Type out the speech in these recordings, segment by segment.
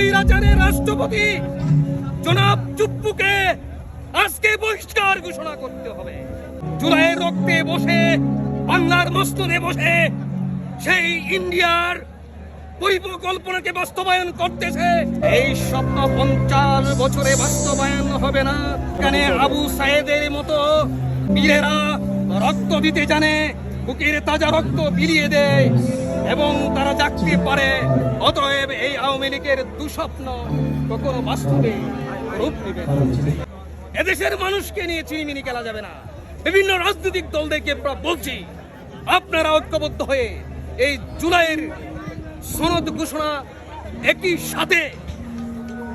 স্বৈরাচারের রাষ্ট্রপতি, জনাব চুপ্পুকে আজকে বহিষ্কার ঘোষণা করতে হবে। জুলাইয়ের রক্তে বসে, বাংলার মস্তরে বসে, সেই ইন্ডিয়ার পরিকল্পনাকে বাস্তবায়ন করতেছে। এই স্বপ্ন পঞ্চাশ বছরে বাস্তবায়ন হবে না। এখানে আবু সাহেদের মতো বীরেরা রক্ত দিতে জানে, বুকের তাজা রক্ত বিলিয়ে দেয়। এবং তারা জাগতে পারে। অতএব এই আওয়ামী লীগের দুঃস্বপ্ন কখনো বাস্তবে রূপ নেবে এদেশের মানুষকে নিয়ে চিনিমিনি খেলা যাবে না। বিভিন্ন রাজনৈতিক দলদেরকে বলছি, আপনারা ঐক্যবদ্ধ হয়ে এই জুলাইয়ের সনদ ঘোষণা একই সাথে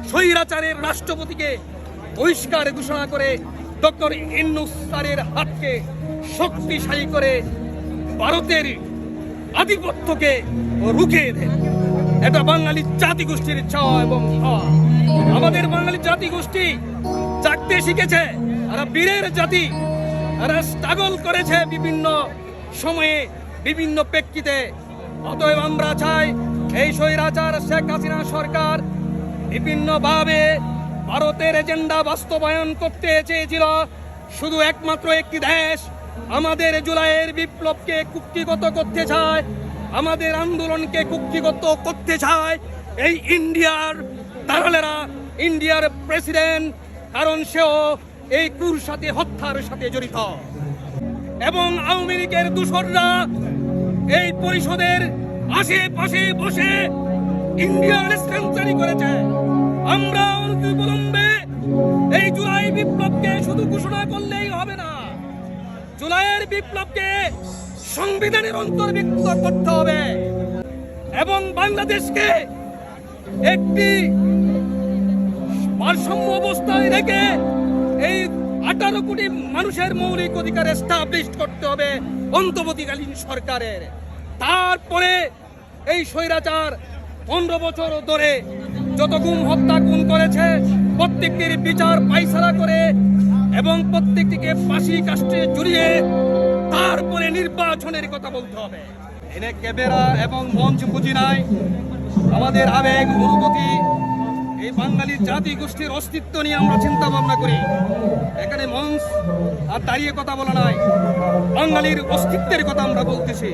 স্বৈরাচারের রাষ্ট্রপতিকে বহিষ্কার ঘোষণা করে ডক্টর ইন্নুস স্যারের হাতকে শক্তিশালী করে ভারতের আধিপত্যকে রুখে দেন। এটা বাঙালি জাতিগোষ্ঠীর চাওয়া এবং আমাদের বাঙালি জাতিগোষ্ঠী জাগতে শিখেছে আর বীরের জাতি এরা স্ট্রাগল করেছে বিভিন্ন সময়ে, বিভিন্ন প্রেক্ষিতে। অতএব আমরা চাই এই স্বৈরাচার শেখ হাসিনা সরকার বিভিন্নভাবে ভারতের এজেন্ডা বাস্তবায়ন করতে চেয়েছিল। শুধু একমাত্র একটি দেশ আমাদের জুলাইয়ের বিপ্লবকে কুক্ষিগত করতে চায়, আমাদের আন্দোলনকে কুক্ষিগত করতে চায় এই ইন্ডিয়ার দালালেরা, ইন্ডিয়ার প্রেসিডেন্ট, কারণ সেও এই কুর সাথে হত্যার সাথে জড়িত। এবং আওয়ামী লীগের দূষররা এই পরিষদের আশেপাশে বসে ইন্ডিয়ার স্ট্যাম্প জারি করেছে। আমরা অনতিবিলম্বে এই জুলাই বিপ্লবকে শুধু ঘোষণা করলেই হবে না। জুলাইয়ের বিপ্লবকে সংবিধানের অন্তর্ভুক্ত করতে হবে এবং বাংলাদেশকে একটি ভারসাম্য অবস্থায় রেখে এই আঠারো কোটি মানুষের মৌলিক অধিকার এস্টাবলিশ করতে হবে অন্তর্বর্তীকালীন সরকারের। তারপরে এই স্বৈরাচার পনেরো বছর ধরে যত গুম হত্যা, গুম করেছে প্রত্যেকটির বিচার পাইসারা করে এবং প্রত্যেকটিকে ফাঁসি কাষ্টে জড়িয়ে তারপরে নির্বাচনের কথা বলতে হবে। এনে ক্যামেরা এবং মঞ্চ পুঁজি নাই। আমাদের আবেগ, অনুভূতি, এই বাঙালি জাতি গোষ্ঠীর অস্তিত্ব নিয়ে আমরা চিন্তা ভাবনা করি। এখানে মঞ্চ আর দাঁড়িয়ে কথা বলা নাই। বাঙালির অস্তিত্বের কথা আমরা বলতেছি।